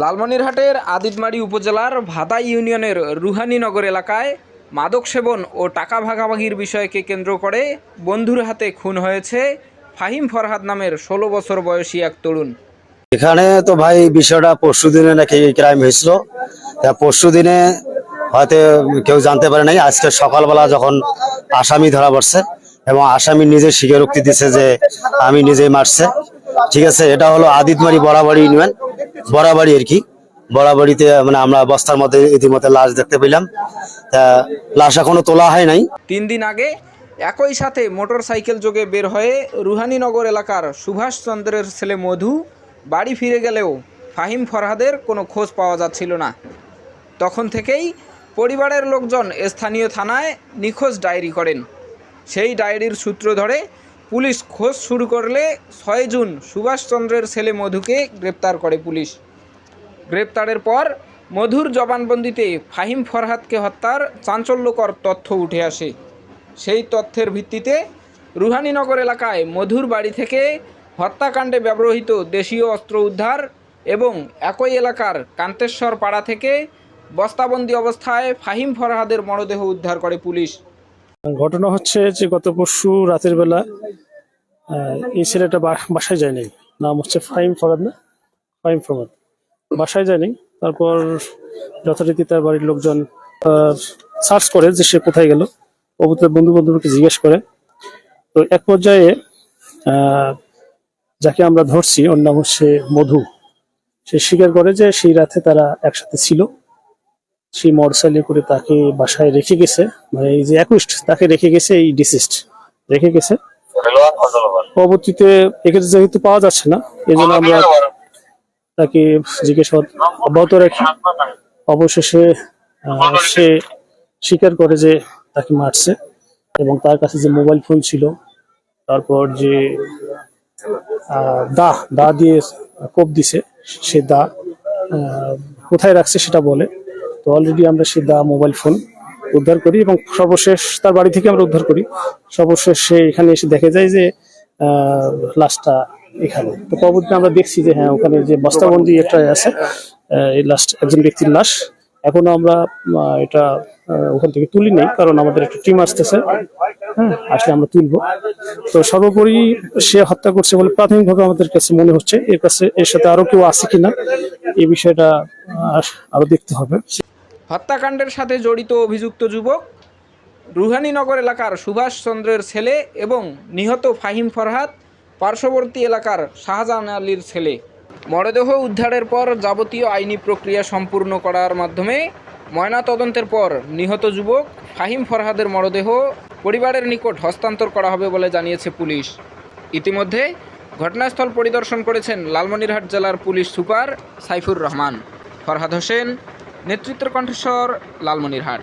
লালমনিরহাটের আদিতমারি উপজেলার ভাদা ইউনিয়নের রুহানীনগর এলাকায় মাদক সেবন ও টাকা ভাগাভাগির বিষয়কে কেন্দ্র করে বন্ধুর হাতে খুন হয়েছে ফাহিম ফরহাদ নামের ষোলো বছর বয়সী এক তরুণ। এখানে তো ভাই বিষয়টা পরশু দিনে নাকি ক্রাইম হয়েছিল। পরশু দিনে হয়তো কেউ জানতে পারে নাই। আজকে সকালবেলা যখন আসামি ধরা পড়ছে এবং আসামি নিজে স্বীকারোক্তি দিছে যে আমি নিজেই মারছে। ঠিক আছে, এটা হলো আদিতমারি বরাবরই ইউনিয়ন। বরাবরই আর কি। বরাবরিতে মানে আমরা বস্তার মধ্যে ইতিমধ্যে লাশ দেখতে পেলাম। তা লাশ এখনও তোলা হয় নাই। তিন দিন আগে একই সাথে মোটরসাইকেল যোগে বের হয়ে রুহানীনগর এলাকার সুভাষ চন্দ্রের ছেলে মধু বাড়ি ফিরে গেলেও ফাহিম ফরহাদের কোনো খোঁজ পাওয়া যাচ্ছিল না। তখন থেকেই পরিবারের লোকজন স্থানীয় থানায় নিখোঁজ ডায়েরি করেন। সেই ডায়েরির সূত্র ধরে পুলিশ খোঁজ শুরু করলে ছয় জুন সুভাষচন্দ্রের ছেলে মধুকে গ্রেপ্তার করে পুলিশ। গ্রেপ্তারের পর মধুর জবানবন্দিতে ফাহিম ফরহাদকে হত্যার চাঞ্চল্যকর তথ্য উঠে আসে। সেই তথ্যের ভিত্তিতে রুহানীনগর এলাকায় মধুর বাড়ি থেকে হত্যাকাণ্ডে ব্যবহৃত দেশীয় অস্ত্র উদ্ধার এবং একই এলাকার কান্তেশ্বর পাড়া থেকে বস্তাবন্দি অবস্থায় ফাহিম ফরহাদের মরদেহ উদ্ধার করে পুলিশ। ঘটনা হচ্ছে যে গত পরশু রাতের বেলা এই ছেলেটা বাসায় যায়নি। নাম হচ্ছে ফাইম ফরাদ না? ফাইম ফরাদ। বাসায় যায়নি। তারপর যথারীতি তার বাড়ির লোকজন সার্চ করে যে সে কোথায় গেল। অবতার বন্ধু বান্ধবকে জিজ্ঞেস করে। তো এক পর্যায়ে যাকে আমরা ধরছি, ওর নাম হচ্ছে মধু। সে স্বীকার করে যে সেই রাতে তারা একসাথে ছিল। সেই মোটরসাইকেলে করে তাকে বাসায় রেখে গেছে। মানে এই যে একুশ তাকে রেখে গেছে এই ডিসিস্ট রেখে গেছে। পরবর্তীতে একে যেহেতু পাওয়া যাচ্ছে না এই জন্য আমরা তাকে জিজ্ঞাসাবাদ অব্যাহত রাখি। অবশেষে সে স্বীকার করে যে তাকে মারছে এবং তার কাছে যে মোবাইল ফোন ছিল তারপর যে দা দা দিয়ে কোপ দিছে সে দা আহ, কোথায় রাখছে সেটা বলে। তো অলরেডি আমরা সে দা মোবাইল ফোন উদ্ধার করি এবং সর্বশেষ তার বাড়ি থেকে আমরা উদ্ধার করি। সর্বশেষ সে এখানে এসে দেখে যায় যে লাশটা এখানে। তো পরবর্তীতে আমরা দেখছি যে হ্যাঁ ওখানে যে বস্তাবন্দি একটা আছে এই লাস্ট একজন ব্যক্তির লাশ। এখনও আমরা এটা ওখান থেকে তুলি নেই, কারণ আমাদের একটা টিম আসতেছে। হ্যাঁ আসলে আমরা তুলবো। তো সর্বোপরি সে হত্যা করছে বলে প্রাথমিকভাবে আমাদের কাছে মনে হচ্ছে। এর কাছে, এর সাথে আরও কেউ আছে কিনা এই বিষয়টা আরও দেখতে হবে। হত্যাকাণ্ডের সাথে জড়িত অভিযুক্ত যুবক, রুহানীনগর এলাকার সুভাষ চন্দ্রের ছেলে এবং নিহত ফাহিম ফরহাদ, পার্শ্ববর্তী এলাকার শাহজাহান আলীর ছেলে। মরদেহ উদ্ধারের পর যাবতীয় আইনি প্রক্রিয়া সম্পূর্ণ করার মাধ্যমে ময়নাতদন্তের পর নিহত যুবক ফাহিম ফরহাদের মরদেহ পরিবারের নিকট হস্তান্তর করা হবে বলে জানিয়েছে পুলিশ। ইতিমধ্যে ঘটনাস্থল পরিদর্শন করেছেন লালমনিরহাট জেলার পুলিশ সুপার সাইফুর রহমান। ফরহাদ হোসেন নেতৃত্বের কণ্ঠস্বর লালমনিরহাট।